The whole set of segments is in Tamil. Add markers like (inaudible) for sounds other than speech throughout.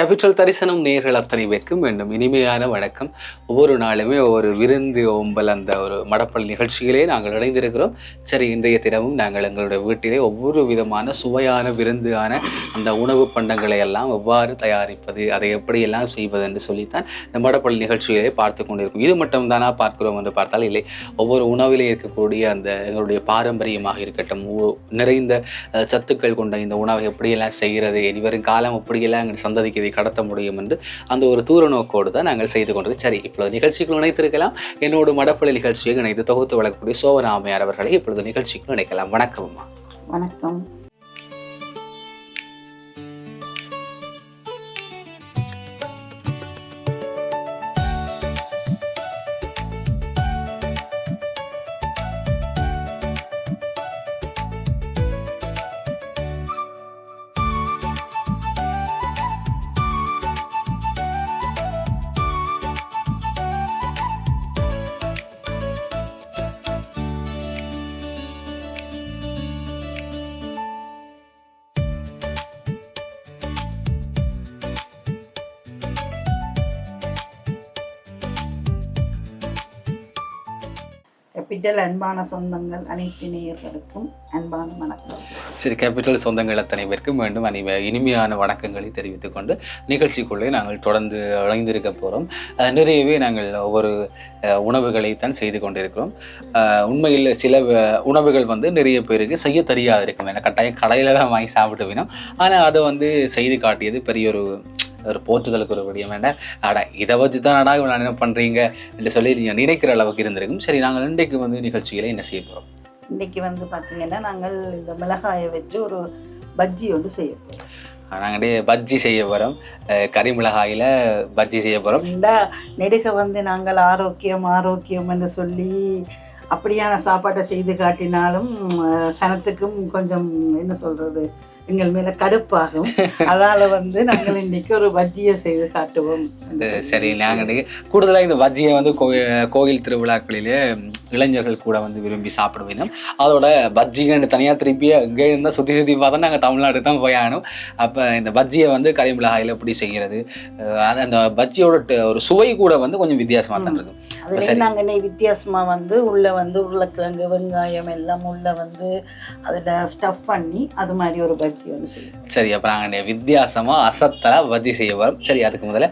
கேபிட்டல் தரிசனம் நேர்கள் அத்தனை பேருக்கும் வேண்டும். இனிமையான வணக்கம். ஒவ்வொரு நாளுமே ஒவ்வொரு விருந்து ஓம்பல் அந்த ஒரு மடப்பல் நிகழ்ச்சியிலே நாங்கள் இணைந்திருக்கிறோம். சரி இன்றைய தினமும் நாங்கள் எங்களுடைய வீட்டிலே ஒவ்வொரு விதமான சுவையான விருந்தான அந்த உணவு பண்டங்களை எல்லாம் எவ்வாறு தயாரிப்பது அதை எப்படியெல்லாம் செய்வது என்று சொல்லித்தான் இந்த மடப்பல் நிகழ்ச்சியிலே பார்த்து கொண்டிருக்கும் இது மட்டும் தானா பார்க்கிறோம் என்று பார்த்தால் இல்லை. ஒவ்வொரு உணவிலே இருக்கக்கூடிய அந்த எங்களுடைய பாரம்பரியமாக இருக்கட்டும் நிறைந்த சத்துக்கள் கொண்ட இந்த உணவை எப்படியெல்லாம் செய்கிறது இனிவரும் காலம் எப்படியெல்லாம் எங்கள் சந்ததிக்கு இதை கடத்த முடியும் என்று அந்த ஒரு தூர நோக்கோடு தான் நாங்கள் செய்து கொண்டது. சரி இப்பொழுது நிகழ்ச்சிக்குள் இணைத்திருக்கலாம். என்னோடு மடப்பள்ளி நிகழ்ச்சியை இணைந்து தொகுத்து வழங்கக்கூடிய சோவனாமையார் அவர்களை இப்பொழுது நிகழ்ச்சிக்குள் இணைக்கலாம். வணக்கம் வணக்கம். கேபிட்டல் அன்பான சொந்தங்கள் அனைத்து நேயர்களுக்கும் அன்பான வணக்கம். சரி கேபிட்டல் சொந்தங்கள் அத்தனை பேருக்கும் மீண்டும் அனிம இனிமையான வணக்கங்களை தெரிவித்துக் கொண்டு நிகழ்ச்சிக்குள்ளே நாங்கள் தொடர்ந்து இணைந்திருக்க போகிறோம் நிறையவே நாங்கள் ஒவ்வொரு உணவுகளைத்தான் செய்து கொண்டிருக்கிறோம். உண்மையில் சில உணவுகள் வந்து நிறைய பேருக்கு செய்ய தெரியாது இருக்கும் ஏன்னா கட்டாயம் கடையில் தான் வாங்கி சாப்பிட்டு வேணும் ஆனால் அதை வந்து செய்து காட்டியது பெரிய ஒரு ஒரு போற்றுதலுக்கு ஒரு விடியம் வேண்டாம் அடா இதை வச்சு தான் அடா இவ்வளோ என்ன பண்ணுறீங்க என்று சொல்லி நீங்கள் நினைக்கிற அளவுக்கு இருந்திருக்கும். சரி நாங்கள் இன்றைக்கு வந்து நிகழ்ச்சிகளை என்ன செய்ய போகிறோம் இன்னைக்கு வந்து பார்த்தீங்கன்னா நாங்கள் இந்த மிளகாயை வச்சு ஒரு பஜ்ஜி ஒன்று செய்ய போகிறோம் நாங்கள் பஜ்ஜி செய்ய போகிறோம் கறி மிளகாயில் பஜ்ஜி செய்ய போகிறோம் இந்த நெடுக வந்து நாங்கள் ஆரோக்கியம் ஆரோக்கியம் என்று சொல்லி அப்படியான சாப்பாட்டை செய்து காட்டினாலும் சனத்துக்கும் கொஞ்சம் என்ன சொல்றது எங்கள் மேல கடுப்பாகும். அதால வந்து நாங்கள் இன்னைக்கு ஒரு பஜ்ஜியை செய்து காட்டுவோம். சரி நாங்கள் கூடுதலாக இந்த பஜ்ஜியை வந்து கோயில் திருவிழாக்களிலே இளைஞர்கள் கூட வந்து விரும்பி சாப்பிடுவோம் அதோட பஜ்ஜிகன்னு தனியாக திருப்பி இங்கே இருந்தால் சுற்றி சுற்றி பார்த்தா நாங்கள் தமிழ்நாடு தான் போய் ஆகணும். அப்போ இந்த பஜ்ஜியை வந்து கறி மிளகாயில் எப்படி செய்கிறது? அது அந்த பஜ்ஜியோட ஒரு சுவை கூட வந்து கொஞ்சம் வித்தியாசமாக தான் இருக்கும் சரி. நாங்க இன்னைக்கு வித்தியாசமா வந்து உள்ள வந்து உருளைக்கிழங்கு வெங்காயம் எல்லாம் உள்ள வந்து அதுல ஸ்டஃப் பண்ணி அது மாதிரி ஒரு பஜ்ஜி செய்வோம் சரி அப்போ நாங்கள் வித்தியாசமாக அசத்தலாக பஜ்ஜி செய்ய வரோம் சரி அதுக்கு முதல்ல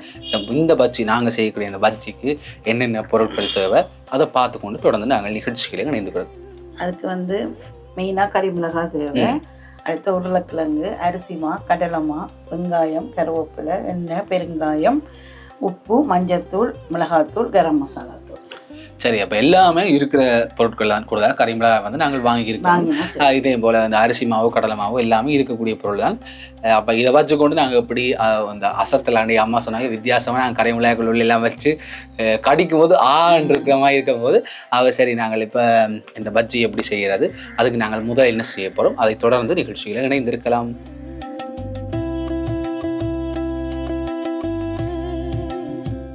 இந்த- பஜ்ஜி நாங்கள் செய்யக்கூடிய இந்த பஜ்ஜிக்கு என்னென்ன பொருட்கள் தேவை அதை பார்த்து கொண்டு தொடர்ந்து நாங்கள் நிகழ்ச்சிகளை இணைந்து கொள்வோம். அதுக்கு வந்து மெயினா கறி மிளகாய் தேவை. அடுத்த உருளைக்கிழங்கு அரிசிமா கடலைமா வெங்காயம் கருவேப்பிலை எண்ணெய் பெருங்காயம் உப்பு மஞ்சத்தூள் மிளகாத்தூள் கரம் மசாலா. சரி அப்போ எல்லாமே இருக்கிற பொருட்கள் தான் கூட மிளகாய் வந்து நாங்கள் வாங்கியிருக்கோம் இதே போல் அந்த அரிசி மாவு கடலை மாவு எல்லாமே இருக்கக்கூடிய பொருள் தான் அப்போ இதை வச்சுக்கொண்டு நாங்கள் எப்படி அந்த அசத்தலாண்டி அம்மா சொன்னாங்க வித்தியாசமாக நாங்கள் கறி மிளகாய்க்குள்ள உள்ள எல்லாம் வச்சு கடிக்கும் போது ஆன்னு இருக்கிற மாதிரி இருக்கும் போது அவ சரி நாங்கள் இப்போ இந்த பஜ்ஜி எப்படி செய்கிறது அதுக்கு நாங்கள் முதல் என்ன செய்ய போகிறோம் அதை தொடர்ந்து நிகழ்ச்சியில் இணைந்திருக்கலாம்.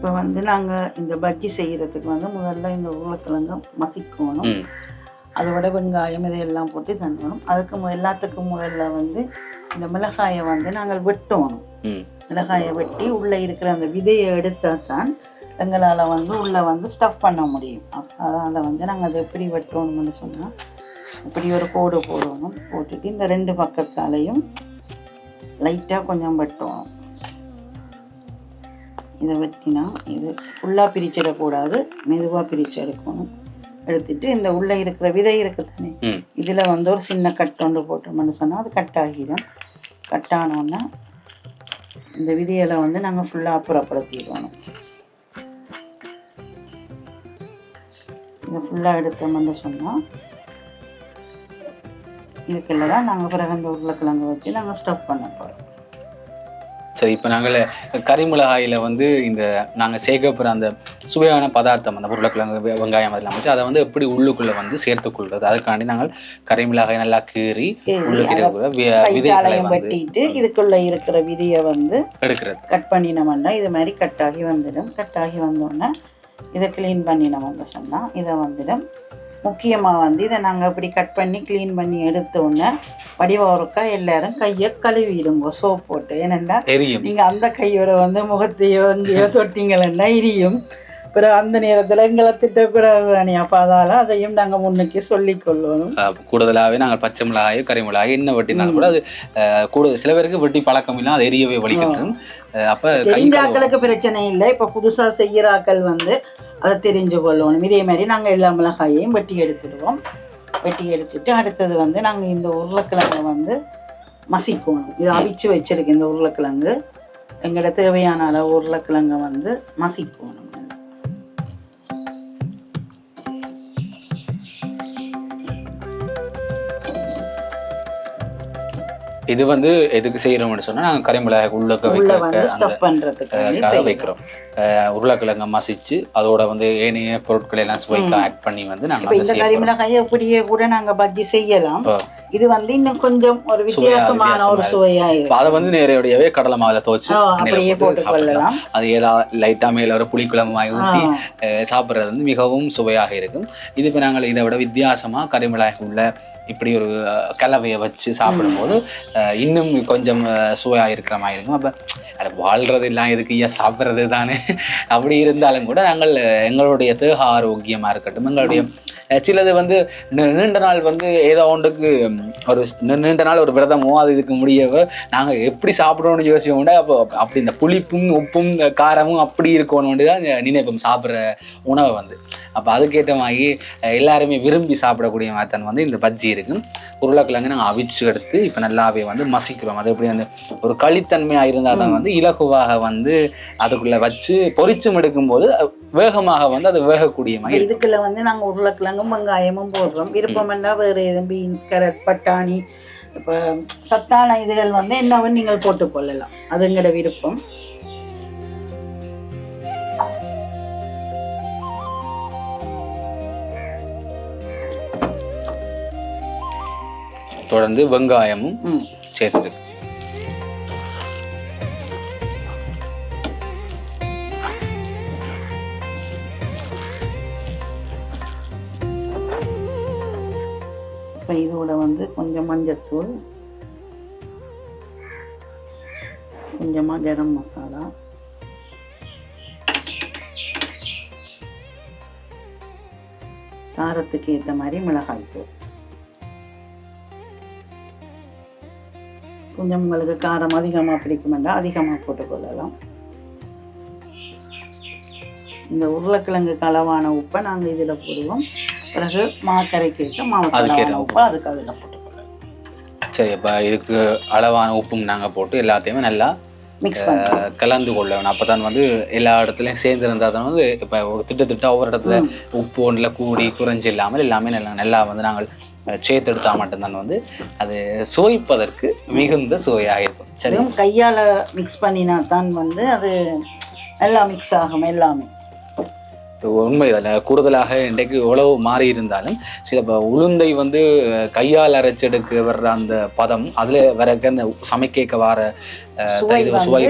இப்போ வந்து நாங்க இந்த பஜ்ஜி செய்யறதுக்கு வந்து முதல்ல இந்த உருளைக்கிழங்கு மசிக்கணும். அதோட வெங்காயம் இதையெல்லாம் போட்டு தண்ணணும். அதுக்கு எல்லாத்துக்கும் முதல்ல வந்து இந்த மிளகாயை வந்து நாங்கள் வெட்டணும். மிளகாயை வெட்டி உள்ளே இருக்கிற அந்த விதையை எடுத்தால் தான் எங்களால் வந்து உள்ளே வந்து ஸ்டஃப் பண்ண முடியும். அதனால் வந்து நாங்கள் அதை எப்படி வெட்டணும்னு சொன்னால் இப்படி ஒரு கோடு போடணும். போட்டுட்டு இந்த ரெண்டு பக்கத்தாலையும் லைட்டாக கொஞ்சம் வெட்டணும். இதை வெட்டினா இது ஃபுல்லாக பிரிச்சிடக்கூடாது மெதுவாக பிரித்து எடுக்கணும் எடுத்துட்டு இந்த உள்ளே இருக்கிற விதை இருக்கு தானே இதில் வந்து ஒரு சின்ன கட் கொண்டு போட்டோம்னு சொன்னால் அது கட் ஆகிடும். கட் ஆனோன்னா இந்த விதையில வந்து நாங்கள் ஃபுல்லாக அப்புறப்படுத்திடுவோம் இதை ஃபுல்லாக எடுத்தோம்னு சொன்னால் இதுக்குள்ள தான் நாங்கள் பிறகு அந்த உருளைக்கிழங்கு வச்சு நாங்கள் ஸ்டஃப் பண்ண போகிறோம் சரி இப்போ நாங்கள் கறி மிளகாயில் வந்து இந்த நாங்கள் சேர்க்க போகிற அந்த சுவையான பதார்த்தம் அந்த உருளைக்கிழங்கு வெங்காயம் அதெல்லாம் வச்சு அதை வந்து எப்படி உள்ளுக்குள்ளே வந்து சேர்த்துக்கொள்வது அதுக்காண்டி நாங்கள் கறி மிளகாய் நல்லா கீறி உள்ளுக்கு இருக்கிற வி- விதைகளை வெட்டிட்டு இதுக்குள்ள இருக்கிற விதையை வந்து எடுக்கிறது. கட் பண்ணினோம்னா இது மாதிரி கட் ஆகி வந்துடும். கட் ஆகி வந்தோடனே இதை க்ளீன் பண்ணினோம்னு சொன்னால் இதை வந்துடும். முக்கியமாக வந்து இதை நாங்கள் இப்படி கட் பண்ணி க்ளீன் பண்ணி எடுத்த உடனே வடிவா ஒருக்கா எல்லாரும் கையை கழுவிடுங்க சோப் போட்டு. ஏனெண்டா எரியும். நீங்கள் அந்த கையோட வந்து முகத்தையோ எங்கேயோ தொட்டிங்களா இரியும் பிறகு அந்த நேரத்தில் எங்களை திட்டக்கூடாது தானே. அப்போ அதால் அதையும் நாங்கள் முன்னுக்கு சொல்லிக் கொள்ளணும் அஹ் கூடுதலாகவே நாங்கள் பச்சை மிளகாய் கறி மிளகாய் என்ன வெட்டினாலும் கூட அது கூடுதல் சில பேருக்கு வெட்டி பழக்கம் இல்லை அது எரியவே வலிக்கட்டும் அப்போ தெரிஞ்ச ஆக்களுக்கு பிரச்சனை இல்லை. இப்போ புதுசாக செய்கிற ஆக்கள் வந்து அதை தெரிஞ்சு கொள்ளணும். இதே மாதிரி நாங்கள் எல்லா மிளகாயையும் வெட்டி எடுத்துடுவோம். வெட்டி எடுத்துட்டு அடுத்தது வந்து நாங்கள் இந்த உருளைக்கிழங்கை வந்து மசிக்கணும். இதை அவிச்சு வச்சிருக்கு இந்த உருளைக்கிழங்கு. எங்களோட தேவையான அளவு உருளைக்கிழங்கை வந்து மசிக்கணும். இது வந்து எதுக்கு செய்யறோம்னு சொன்னா நாங்கள் கறி மிளகாய் உள்ளக்க உள்ள வைக்கிறோம். உருளைக்கிழங்க மசிச்சு அதோட வந்து ஏனைய பொருட்களை எல்லாம் சுவைக்கு ஆட் பண்ணி வந்து நாங்கள் இந்த கறிமிளகாயை அப்படியே கூட நாங்கள் பஜ்ஜி செய்யலாம். இது வந்து இன்னும் கொஞ்சம் ஒரு வித்தியாசமான ஒரு வித்தியாசமா சுவையா அதை வந்து நேரடியாவே கடலை மாவுல துவச்சு அப்படியே அது ஏதாவது லைட்டா மேல ஒரு புளிக்குழம்பு வாங்கி ஊற்றி சாப்பிட்றது வந்து மிகவும் சுவையாக இருக்கும். இது இப்போ நாங்கள் இதை விட வித்தியாசமாக கறிமிளகாய் உள்ள இப்படி ஒரு கலவையை வச்சு சாப்பிடும்போது அஹ், இன்னும் கொஞ்சம் சுவையாக இருக்கிற மாதிரி இருக்கும். அப்போ அது வாழ்றது எல்லாம் எதுக்கு? ஐயா சாப்பிட்றது தானே அப்படி இருந்தாலும் கூட நாங்கள் எங்களுடைய தேக ஆரோக்கியமாக இருக்கட்டும் எங்களுடைய சிலது வந்து நீண்ட நாள் வந்து ஏதோ ஒன்றுக்கு ஒரு நீண்ட நாள் ஒரு விரதமோ அது இதுக்கு முடியவோ நாங்கள் எப்படி சாப்பிடணும்னு யோசிப்போம் அப்போ அப்படி இந்த புளிப்பும் உப்பும் காரமும் அப்படி இருக்கணும்னு தான் நினைப்போம் சாப்பிட்ற உணவை வந்து. அப்போ அதுக்கேற்ற மாதிரி எல்லாருமே விரும்பி சாப்பிடக்கூடிய மாதிரி வந்து இந்த பஜ்ஜி இருக்கும் உருளைக்கிழங்கு நாங்கள் அவிச்சு எடுத்து இப்போ நல்லாவே வந்து மசிக்கிறோம். அது எப்படி அந்த ஒரு களித்தன்மையாக இருந்தால் தான் வந்து இலகுவாக வந்து அதுக்குள்ளே வச்சு பொரிச்சும் எடுக்கும்போது வேகமாக வந்து அது வேகக்கூடிய மாதிரி. இதுக்குள்ள வந்து நாங்க உருளைக்கிழங்கும் வெங்காயமும் போடுறோம் விருப்பம்னா வேற எதுவும் பீன்ஸ் கேரட் பட்டாணி இப்போ சத்தான இதுகள் வந்து என்னவென்னு நீங்கள் போட்டுக் கொள்ளலாம் அது எங்களோட விருப்பம் தொடர்ந்து வெங்காயமும் சேர்த்து இப்போ இதோட வந்து கொஞ்சம் மஞ்சத்தூள் கொஞ்சமாக கரம் மசாலா. காரத்துக்கு ஏற்ற மாதிரி மிளகாய் தூள். கொஞ்சம் உங்களுக்கு காரம் அதிகமாக பிடிக்குமென்றால் அதிகமாக போட்டுக்கொள்ளலாம். இந்த உருளைக்கிழங்கு களவான உப்பை நாங்கள் இதில் போடுவோம். பிறகு மாக்கரைக்கு ஏற்ற மாவு அதுக்கேற்ற கலவான உப்பை அதுக்கு அதில் போட்டுக்கொள்ளலாம் சரி அப்போ இதுக்கு அளவான உப்பும் நாங்கள் போட்டு எல்லாத்தையுமே நல்லா மிக்ஸ் கலந்து கொள்ளணும். அப்போ தான் வந்து எல்லா இடத்துலையும் சேர்ந்து இருந்தால் தான் வந்து இப்போ ஒரு திட்டத்திட்ட ஒவ்வொரு இடத்துல. உப்பு ஒன்றில் கூடி குறைஞ்சி இல்லாமல் எல்லாமே நல்லா நல்லா வந்து நாங்கள் சேர்த்தெடுத்தால் மட்டும்தான் வந்து அது சுவைப்பதற்கு மிகுந்த சுவையாக இருக்கும். சரி. கையால் மிக்ஸ் பண்ணினா தான் வந்து அது நல்லா மிக்ஸ் ஆகும் எல்லாமே. உண்மை அதில் கூடுதலாக இன்றைக்கு எவ்வளவு மாறி இருந்தாலும் சில இப்போ உளுந்தை வந்து கையால் அரைச்செடுக்க வர்ற அந்த பதம் அதில் வரக்க அந்த சமைக்க வர சுவை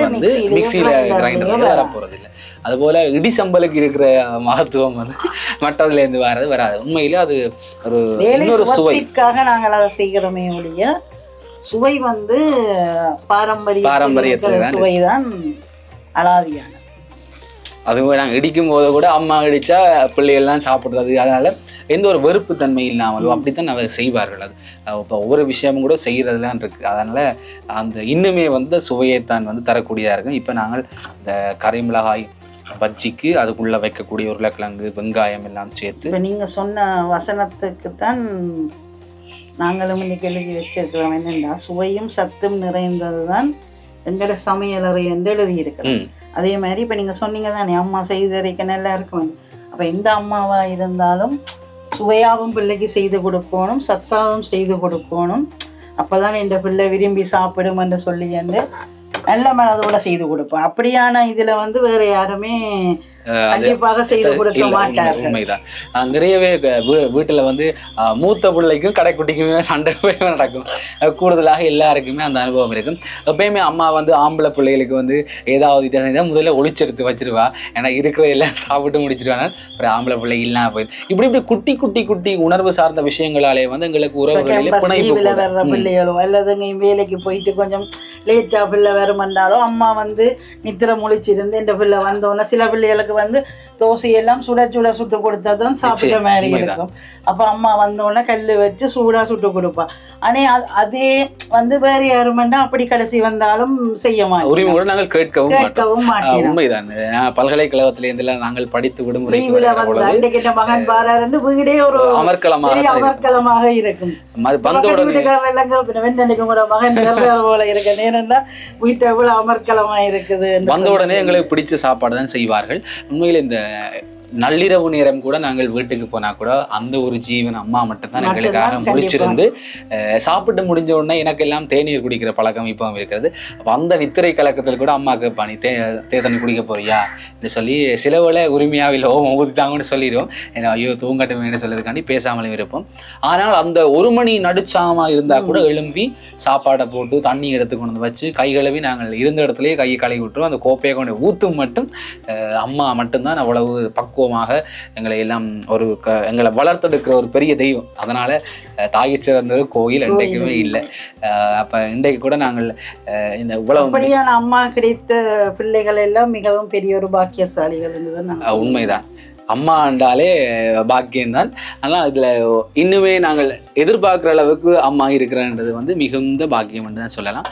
வந்து மிக்சியில் grinder கிரைண்டர் லயோ வர. போகிறது இல்லை அதுபோல் இடிசம்பலுக்கு இருக்கிற மகத்துவம் வந்து மற்றதுலேருந்து வர்றது வராது. உண்மையிலே அது ஒரு இன்னொரு சுவை. சுவத்திற்காக நாங்கள் அதை செய்கிறோமே ஒழிய சுவை வந்து பாரம்பரிய பாரம்பரியத்துல சுவை தான் அலாதியானது. அதுவும் நாங்கள் இடிக்கும் போது கூட அம்மா இடிச்சா பிள்ளைகள்லாம் சாப்பிட்றது அதனால எந்த ஒரு வெறுப்பு தன்மை இல்லாமலோ அப்படித்தான் அவர் செய்வார்கள். அது இப்போ ஒவ்வொரு விஷயமும் கூட செய்கிறதுலாம் இருக்கு. அதனால அந்த இன்னுமே வந்து சுவையைத்தான் வந்து தரக்கூடியதாக இருக்கும். இப்போ நாங்கள் இந்த கரை மிளகாய் பஜ்ஜிக்கு அதுக்குள்ள வைக்கக்கூடிய உருளைக்கிழங்கு வெங்காயம் எல்லாம் சேர்த்து இப்போ நீங்கள் சொன்ன வசனத்துக்கு தான் நாங்களும் இன்னைக்கு எழுதி வச்சிருக்கிறோம். என்னென்னா சுவையும் சத்தும் நிறைந்தது தான் எங்களோட சமையலறை என்று எழுதியிருக்கிறோம். அதே மாதிரி இப்போ நீங்கள் சொன்னீங்க தானே அம்மா செய்தரைக்க நல்லா இருக்கும் அப்போ எந்த அம்மாவாக இருந்தாலும் சுவையாகவும் பிள்ளைக்கு செய்து கொடுக்கணும் சத்தாகவும் செய்து கொடுக்கணும். அப்போ தான் என் பிள்ளை விரும்பி சாப்பிடும் என்று சொல்லி என்று நல்ல மனதோட செய்து கொடுப்போம். அப்படியான இதில் வந்து வேறு யாருமே கண்டிப்பாக செய்து கொடுக்க மாட்டார்கள். உண்மைதான். நிறையவே வீட்டுல வந்து மூத்த பிள்ளைக்கும் கடைக்குட்டிக்குமே சண்டை (laughs) நடக்கும். கூடுதலாக எல்லாருக்குமே அந்த அனுபவம் இருக்கும். எப்பயுமே அம்மா வந்து ஆம்பளை பிள்ளைகளுக்கு வந்து ஏதாவது இதை முதல்ல ஒளிச்செடுத்து வச்சிருவா. ஏன்னா இருக்கிற எல்லாம் சாப்பிட்டு முடிச்சிருவாங்க அப்புறம் ஆம்பளை பிள்ளை இல்லாம போயிடும் இப்படி இப்படி குட்டி குட்டி குட்டி உணர்வு சார்ந்த விஷயங்களாலே வந்து எங்களுக்கு உறவுகளிலே பிணைப்பு. பிள்ளைகளோ அல்லது வேலைக்கு போயிட்டு கொஞ்சம் லேட்டா பிள்ளை வருமென்றாலும் அம்மா வந்து நித்திர முழிச்சிருந்து இந்த பிள்ளை வந்தோன்னே சில பிள்ளைகளுக்கு வந்து தோசையெல்லாம் சுட சுட சுட்டு கொடுத்தா தான் சாப்பிட்ட மாதிரி. இருக்கும். அப்ப அம்மா வந்தோடனே கல்லு வச்சு சூடா சுட்டு கொடுப்பா. ஆனா அது- வந்து வேற யாருமெண்டா அப்படி கடைசி வந்தாலும் செய்ய மாட்டோம் உரிமை கூட நாங்கள் கேட்கவும் மாட்டோம். கேட்கவும் ஆஹ் மாட்டேன். உண்மைதான். நான் பல்கலைக்கழகத்துல இருந்தெல்லாம் நாங்கள் படித்து என் மகன் பாராருன்னு வீடே ஒரு அமர்க்கலமாக. அமர்க்கலமாக இருக்கும். வீட்டை எவ்வளவு அமர்க்கலமா இருக்குது வந்த உடனே எங்களுக்கு பிடிச்ச சாப்பாடு தான் செய்வார்கள். உண்மையில் இந்த yeah. நள்ளிரவு நேரம் கூட நாங்கள் வீட்டுக்கு போனா கூட அந்த ஒரு ஜீவன் அம்மா மட்டும்தான் எங்களுக்காக அஹ், சாப்பிட்டு முடிஞ்ச உடனே எனக்கு எல்லாம் தேநீர் குடிக்கிற பழக்கம் இப்பவும் இருக்கிறது. அப்ப அந்த நித்திரை கலக்கத்தில் கூட அம்மா கேட்பா நீ தே தண்ணி குடிக்க போறியா? என்று சொல்லி சில வேளை உரிமையாக இல்லை ஓ ஊதிட்டாங்கன்னு சொல்லிடுவோம் ஏன்னா ஐயோ தூங்கட்டுமேனு சொல்றதுக்காண்டி பேசாமலும் இருப்போம். ஆனால் அந்த ஒரு மணி நடுச்சாமா இருந்தா கூட எழும்பி சாப்பாடை போட்டு தண்ணி எடுத்து கொண்டு வந்து வச்சு கை கழுவி நாங்கள் இருந்த இடத்துலயே கையை கழுவி விட்டுருவோம். அந்த கோப்பையை கொண்டு ஊத்தும் மட்டும் அம்மா மட்டும்தான் அவ்வளவு பக்குவமாக எங்களை எல்லாம் ஒரு க எங்களை வளர்த்தெடுக்கிற ஒரு பெரிய தெய்வம். அதனால தாயிற் சிறந்த கோயில் இன்றைக்குமே இல்லை. அப்ப இன்றைக்கு கூட நாங்கள் இந்த இவ்வளவு அப்படியான அம்மா கிடைத்த பிள்ளைகள் எல்லாம் மிகவும் பெரிய ஒரு பாக்கியசாலிகள் உண்மைதான். அம்மா ஆண்டாலே பாக்கியம்தான். ஆனால் இதுல இன்னுமே நாங்கள் எதிர்பார்க்குற அளவுக்கு அம்மா இருக்கிறன்றது வந்து மிகுந்த பாக்கியம் என்று தான் சொல்லலாம்.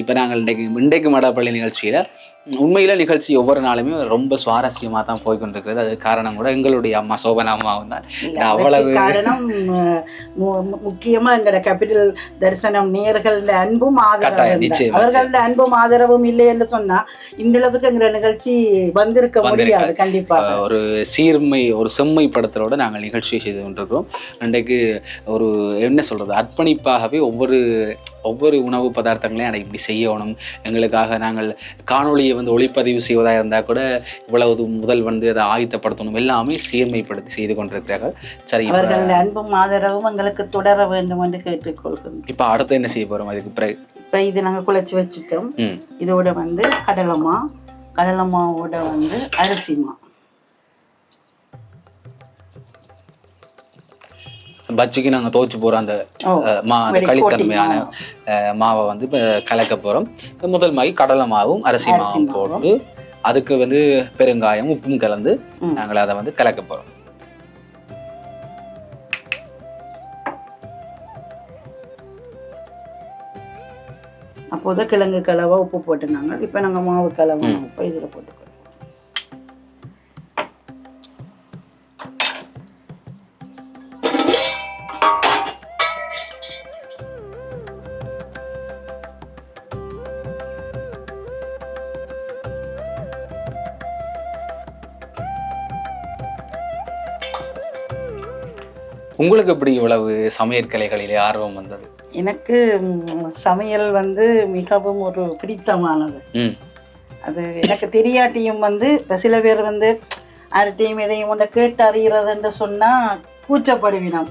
இப்ப நாங்கள் இன்றைக்கு இன்றைக்கு மடப்பள்ளி நிகழ்ச்சியில உண்மையில நிகழ்ச்சி ஒவ்வொரு நாளுமே ரொம்ப சுவாரஸ்யமா தான் போய் கொண்டிருக்கிறது அது காரணம் கூட எங்களுடைய அம்மா சோபனா அம்மாவும் தான். அவ்வளவு- காரணம் அஹ், மு- மு- முக்கியமா எங்கட கேபிட்டல் தரிசனம் நேயர்கள அன்பும் ஆதரவும் நிச்சயமா, அவர்கள அன்பும் ஆதரவும் இல்லை என்று சொன்னா இந்த அளவுக்கு எங்கிற நிகழ்ச்சி வந்திருக்க. முடியாது கண்டிப்பாக ஒரு சீர்மை ஒரு செம்மைப்படுத்தலோட நாங்கள் நிகழ்ச்சியை செய்து கொண்டிருக்கிறோம். இன்றைக்கு ஒரு என்ன சொல்றது அர்ப்பணிப்பாகவே ஒவ்வொரு ஒவ்வொரு உணவு பதார்த்தங்களையும் அதை இப்படி செய்யணும். எங்களுக்காக நாங்கள் காணொளியை வந்து ஒளிப்பதிவு செய்வதாக இருந்தால் கூட இவ்வளவு முதல் வந்து அதை ஆயத்தப்படுத்தணும். எல்லாமே சீர்மைப்படுத்தி செய்து கொண்டிருக்கிறார்கள் சரி அவர்கள் அன்பும் ஆதரவும் எங்களுக்கு தொடர வேண்டும் என்று கேட்டுக்கொள்கிறோம் இப்போ அடுத்து என்ன செய்ய போறோம்? அதுக்கு பிறகு. இப்ப இது நாங்க குழைச்சி வச்சுட்டோம். இதோட வந்து கடலமா கடலமாவோட வந்து அரிசிமா பஜ்ஜிக்கு நாங்கள் தோச்சு போகிற அந்த மா அந்த களித்தன்மையான மாவை வந்து இப்போ கலக்க போகிறோம் முதல் மாதிரி கடலை மாவும் அரிசி மாவும். போட்டு அதுக்கு வந்து பெருங்காயம் உப்பும் கலந்து. நாங்கள் அதை வந்து கலக்க போகிறோம் அப்போதான் கிழங்கு கலவா உப்பு போட்டுனாங்க இப்போ நாங்க மாவு கலவா உப்பு இதுல போட்டுக்கிறோம் உங்களுக்கு எப்படி இவ்வளவு சமையற்கலைகளிலே ஆர்வம் வந்தது? எனக்கு சமையல் வந்து மிகவும் ஒரு பிடித்தமானது. அது எனக்கு தெரியாட்டியும் வந்து இப்ப சில பேர் வந்து யார்கிட்டையும் எதையும் ஒன்றை கேட்டு அறிகிறதுன்னு சொன்னா கூச்சப்படுவினோம்.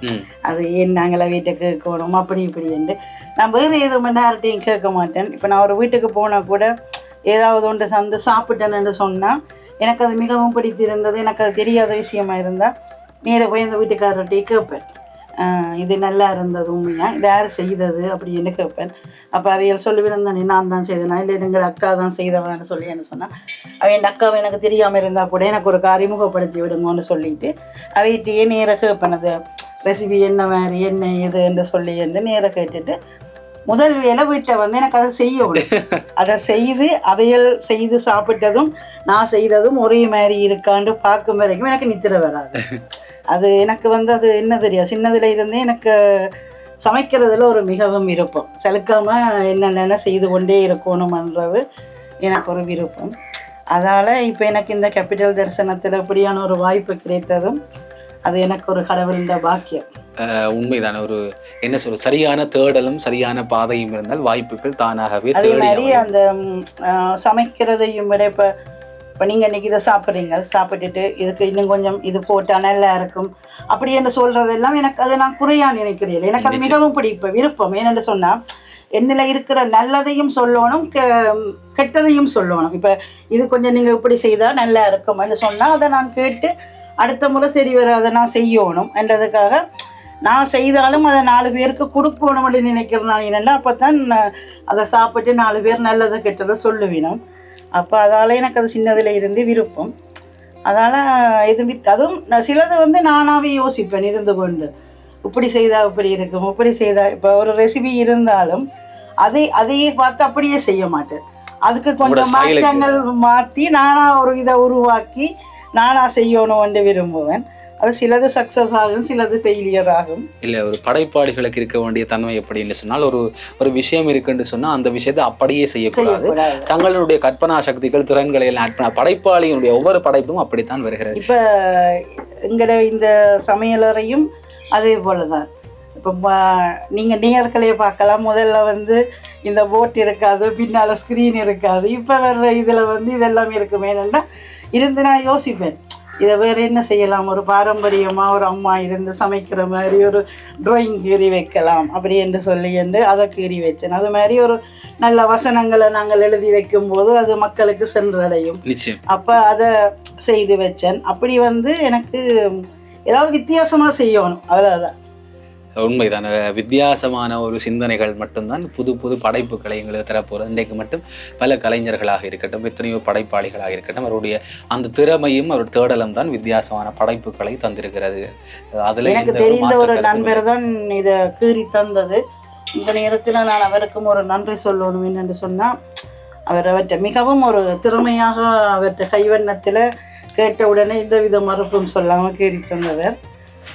அது ஏன் நாங்கள வீட்டுக்கு கேட்கணும்? அப்படி இப்படி என்று. நான் வேறு எதுவும் யார்கிட்டையும் கேட்க மாட்டேன். இப்போ நான் ஒரு வீட்டுக்கு போனால் கூட ஏதாவது ஒன்று சந்து சாப்பிட்டேன்னு சொன்னால் எனக்கு அது மிகவும் பிடித்திருந்தது. எனக்கு அது தெரியாத விஷயமா இருந்தால் நேர போய் அந்த வீட்டுக்காரர்கிட்டயே கேட்பேன் இது நல்லா இருந்தது உண்மையா? இது யார் செய்தது? அப்படின்னு கேட்பேன் அப்போ அவைகள் சொல்லிவிருந்தானே நான் தான் செய்தேனா? இல்லை எங்கள் அக்கா தான் செய்தவன்னு சொல்லி என்ன சொன்னால் அவள் என் அக்காவை எனக்கு தெரியாமல் இருந்தால் கூட எனக்கு ஒரு அறிமுகப்படுத்தி விடுங்கன்னு சொல்லிட்டு அவைகிட்டயே நேராக கேட்பேன் அது ரெசிபி என்ன மாதிரி என்ன இது என்று சொல்லி என்று நேர கேட்டுட்டு முதல் வேலை வீட்டை வந்து எனக்கு அதை செய்யணும் அதை செய்து அவையல் செய்து சாப்பிட்டதும் நான் செய்ததும் ஒரே மாதிரி இருக்கான்னு பார்க்கும் வரைக்கும் எனக்கு நித்திர வராது. அது எனக்கு வந்து அது என்ன தெரியாது. சின்னதுல இருந்தே எனக்கு சமைக்கிறதுல ஒரு மிகவும் விருப்பம். செலுக்காம என்னென்ன செய்து கொண்டே இருக்கணுமன்றது எனக்கு ஒரு விருப்பம். அதால இப்போ எனக்கு இந்த கேபிட்டல் தரிசனத்தில் இப்படியான ஒரு வாய்ப்பு கிடைத்ததும் அது எனக்கு ஒரு கடவுளின் பாக்கியம். உண்மைதான. ஒரு என்ன சொல்றது? சரியான தேடலும் சரியான பாதையும் இருந்தால் வாய்ப்புகள் தானாகவே அதே மாதிரி. அந்த சமைக்கிறதையும் விட இப்போ இப்போ நீங்கள் இன்னைக்கு இதை சாப்பிட்றீங்க. சாப்பிட்டுட்டு இதுக்கு இன்னும் கொஞ்சம் இது போட்டால் நல்லா இருக்கும். அப்படி என்று சொல்கிறதெல்லாம் எனக்கு அதை நான் குறையா நினைக்கிறேன். எனக்கு அது மிகவும் பிடிப்ப விருப்பம். ஏனென்று சொன்னால் என்னில் இருக்கிற நல்லதையும் சொல்லணும் கெ- கெட்டதையும் சொல்லணும். இப்போ இது கொஞ்சம் நீங்கள் இப்படி செய்தால் நல்லா இருக்கும்னு சொன்னால் அதை நான் கேட்டு அடுத்த முறை சரி வர அதை நான் செய்யணும் என்றதுக்காக நான் செய்தாலும் அதை நாலு பேருக்கு கொடுக்கணும்னு நினைக்கிறேன். நான் என்னென்னா அப்போ தான் அதை சாப்பிட்டு நாலு பேர் நல்லதை கெட்டதை சொல்லுவினோம். அப்போ அதால் எனக்கு அது சின்னதில் இருந்து விருப்பம். அதால் இது வித்- அதுவும் நான் சிலது வந்து நானாகவே யோசிப்பேன் இருந்து கொண்டு. இப்படி செய்தால் இப்படி இருக்கும் இப்படி செய்தால் இப்போ ஒரு ரெசிபி இருந்தாலும் அதை அதையே பார்த்து அப்படியே செய்ய மாட்டேன். அதுக்கு கொஞ்சம். மாற்றங்கள் மாற்றி நானாக ஒரு இதை உருவாக்கி நானாக செய்யணும்னு விரும்புவேன். அது சிலது சக்ஸஸ் ஆகும் சிலது ஃபெயிலியர் ஆகும். இல்ல ஒரு படைப்பாளிகளுக்கு இருக்க வேண்டிய தன்மை எப்படின்னு சொன்னால் ஒரு ஒரு விஷயம் இருக்குன்னு சொன்னா அந்த விஷயத்தை அப்படியே செய்யக்கூடாது. தங்களுடைய கற்பனா சக்திகள் திறன்களை எல்லாம் add பண்ண படைப்பாளியினுடைய ஒவ்வொரு படைப்பும் அப்படித்தான் வருகிறது. இப்போ எங்கட இந்த சமையலறையும் அதே போல தான் இப்போ நீங்கள் நேர்களே பார்க்கலாம். முதல்ல வந்து இந்த போட் இருக்காது பின்னால் ஸ்க்ரீன் இருக்காது. இப்போ வர்ற இதில் வந்து இதெல்லாம் இருக்குமே என்னென்னா இருந்து நான் யோசிப்பேன். இதை வேறு என்ன செய்யலாம்? ஒரு பாரம்பரியமாக ஒரு அம்மா இருந்து சமைக்கிற மாதிரி ஒரு ட்ராயிங் கீறி வைக்கலாம் அப்படி என்று சொல்லி என்று அதை கீறி வச்சேன். அது மாதிரி ஒரு நல்ல வசனங்களை நாங்கள் எழுதி வைக்கும்போது அது மக்களுக்கு சென்றடையும். அப்போ அதை செய்து வச்சேன். அப்படி வந்து எனக்கு ஏதாவது வித்தியாசமாக செய்யணும். அவ்வளோதான் உண்மைதான்? வித்தியாசமான ஒரு சிந்தனைகள் மட்டும்தான் புது புது படைப்புகளை எங்களுக்கு தரப்போகிறது இன்றைக்கு மட்டும் பல கலைஞர்களாக இருக்கட்டும் எத்தனையோ படைப்பாளிகளாக இருக்கட்டும் அவருடைய அந்த திறமையும் அவர் தேடலும் தான் வித்தியாசமான படைப்புகளை தந்திருக்கிறது. அதுல எனக்கு தெரிந்த ஒரு நண்பர் தான் இதை கீறி தந்தது. இந்த நேரத்தில் நான் அவருக்கும் ஒரு நன்றி சொல்லணும் என்னென்று சொன்னால் அவர் அவர்கிட்ட மிகவும் ஒரு திறமையாக அவர்கிட்ட கைவண்ணத்தில் கேட்ட உடனே எந்த வித மறுப்பும் சொல்லாமல் கீறி தந்தவர்.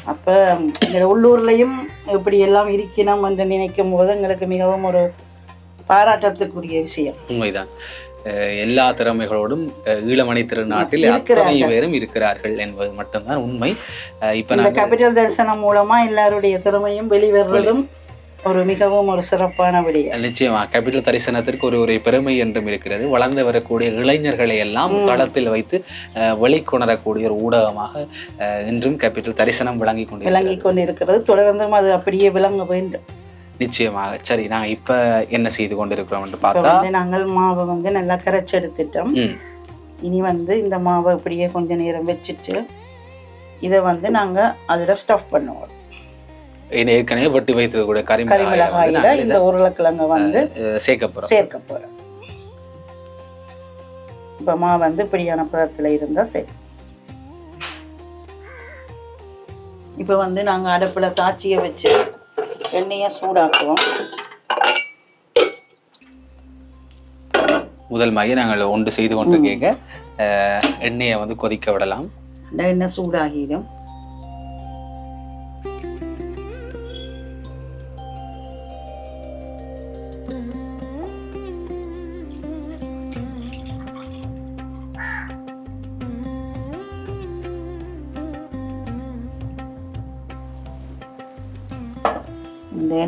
அப்போ எங்கள் உள்ளூர்லேயும் இப்படி எல்லாம் இருக்கணும் என்று நினைக்கும் போது எங்களுக்கு மிகவும் ஒரு பாராட்டத்துக்குரிய விஷயம். உண்மைதான். எல்லா திறமைகளோடும் ஈழமணி திருநாட்டில். அத்தனை பேரும் இருக்கிறார்கள் என்பது மட்டும்தான் உண்மை. இப்ப கேபிட்டல் தரிசனம் மூலமா எல்லாருடைய திறமையும் வெளிவருவதும் ஒரு மிகவும் ஒரு சிறப்பான விடயம் நிச்சயமா கேபிட்டல் தரிசனத்திற்கு ஒரு ஒரு பெருமை என்றும் இருக்கிறது. வளர்ந்து வரக்கூடிய இளைஞர்களை எல்லாம் ம். களத்தில் வைத்து வெளிக்கொணரக்கூடிய ஒரு ஊடகமாக இன்றும் கேபிட்டல் தரிசனம் விளங்கி விளங்கி கொண்டிருக்கிறது. தொடர்ந்தும் அது அப்படியே விளங்க வேண்டும். நிச்சயமாக. சரி நாங்க இப்ப என்ன செய்து கொண்டிருக்கிறோம் என்று பார்த்தா? நாங்கள் மாவை வந்து நல்லா கரைச்செடுத்துட்டோம் ம், இனி வந்து இந்த மாவை இப்படியே கொஞ்ச நேரம் வச்சுட்டு இதை வந்து நாங்க அதில் ஸ்டஃப் பண்ணுவோம். ஏற்கனவே வெட்டி வைத்திருக்கக்கூடிய கரிமிளகாயில இந்த உருளைக்கிழங்கை வந்து இதை சேர்க்க போறோம். சேர்க்க போறோம். இப்போ மா வந்து இப்படியான பதத்தில் இருந்தால் சரி. இப்போ வந்து நாங்கள் அடுப்பில் தாச்சியை வச்சு எண்ணெயை சூடாக்குவோம். முதல் மைய நாங்கள் ஒன்று செய்து கொண்டு கேட்க எண்ணெயை வந்து கொதிக்க விடலாம். எண்ணெய் சூடாகிடும்.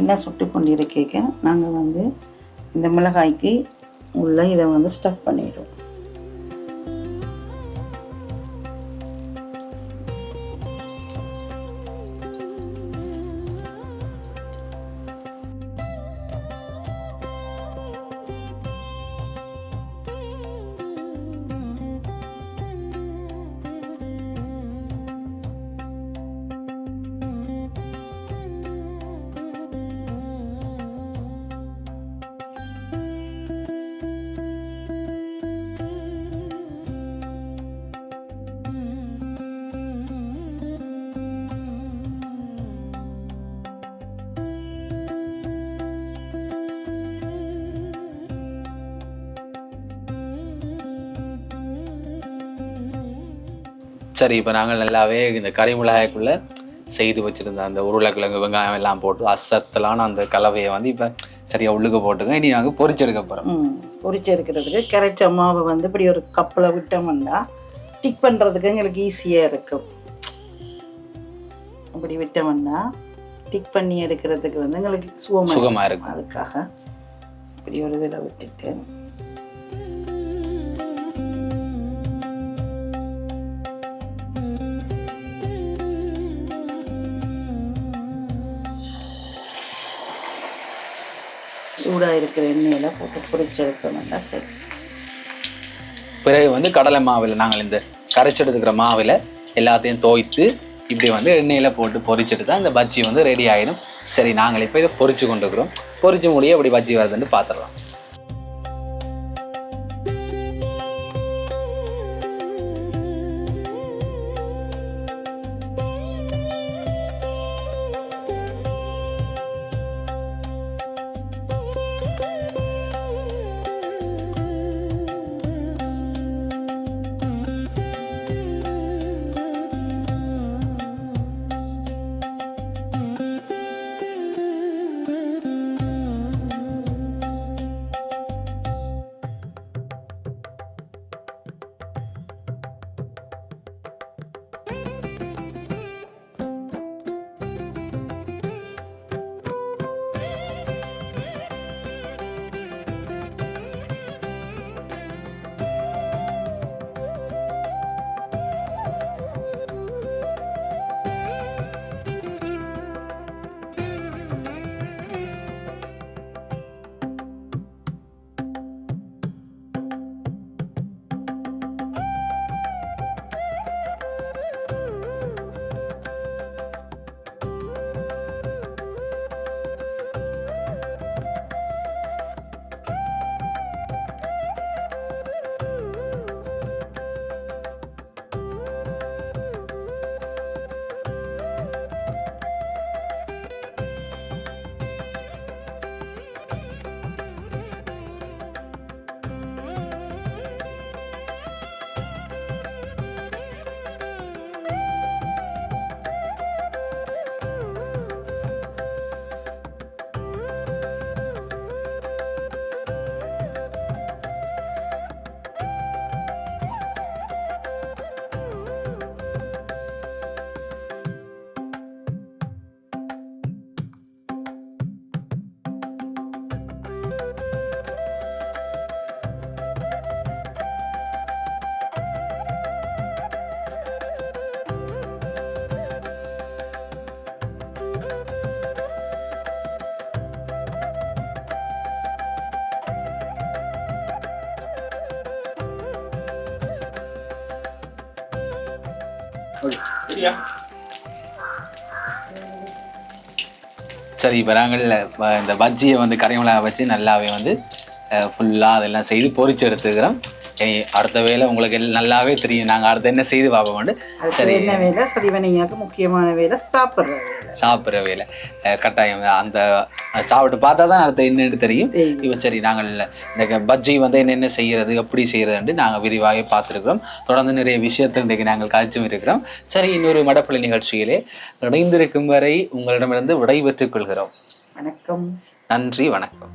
நல்லா சுட்டு கொண்டிருக்க நாங்கள் வந்து இந்த மிளகாய்க்கு உள்ள இதை வந்து ஸ்டஃப் பண்ணிடுவோம். சரி இப்போ நாங்கள் நல்லாவே இந்த கறிமிளகாய்க்குள்ள செய்து வச்சிருந்த அந்த உருளைக்கிழங்கு வெங்காயம் எல்லாம் போட்டு அசத்தலான அந்த கலவையை வந்து இப்போ சரியா உள்ளுக்கு போட்டுங்க. இனி நாங்கள் பொரிச்செடுக்க போகிறோம் எடுக்கிறதுக்கு கரைச்ச மாவை வந்து இப்படி ஒரு கப்பில் விட்டோம்னா டிக் பண்ணுறதுக்கு எங்களுக்கு ஈஸியாக இருக்கும். அப்படி விட்டோம்னா டிக் பண்ணி எடுக்கிறதுக்கு வந்து எங்களுக்கு சுகமாக சுகமா இருக்கும். அதுக்காக இப்படி ஒரு இதில் விட்டுட்டு சூடாக இருக்கிற எண்ணெயில் போட்டு பொரிச்சு எடுக்கணும்னா சரி. பிறகு வந்து கடலை மாவில் நாங்கள் இந்த கரைச்செடுத்துக்கிற மாவில் எல்லாத்தையும் தோய்த்து இப்படி வந்து எண்ணெயில் போட்டு பொறிச்சுட்டு தான் இந்த பஜ்ஜி வந்து ரெடி ஆகிடும் சரி நாங்கள் இப்போ இதை பொறிச்சு கொண்டுக்கிறோம் பொறிச்சு பொரிச்சு முடிய எப்படி பஜ்ஜி வருதுன்னு பார்த்துடலாம். சரி இப்போ நாங்கள் இந்த பஜ்ஜியை வந்து கரைமிளகா வச்சு நல்லாவே வந்து ஃபுல்லாக அதெல்லாம் செய்து பொறிச்சு எடுத்துக்கிறோம். அடுத்த வேலை உங்களுக்கு நல்லாவே தெரியும். நாங்கள் அடுத்து என்ன செய்து பார்ப்போம் அடுத்து என்ன வேலை? சதிவனையாக்கு முக்கியமான வேலை சாப்பிட்ற சாப்பிட்ற வேலை. கட்டாயம். அந்த சாப்பிட்டு பார்த்தா தான் அடுத்து என்னன்னு தெரியும். இப்போ சரி நாங்கள் இந்த பஜ்ஜி வந்து என்னென்ன செய்கிறது எப்படி செய்கிறதுன்ட்டு நாங்கள் விரிவாக பார்த்துருக்கிறோம். தொடர்ந்து நிறைய விஷயத்தை இன்றைக்கு நாங்கள் காய்ச்சும் இருக்கிறோம். சரி இன்னொரு மடப்பள்ளி நிகழ்ச்சியிலே இணைந்திருக்கும் வரை உங்களிடமிருந்து விடைபெற்றுக் கொள்கிறோம். வணக்கம். நன்றி வணக்கம்.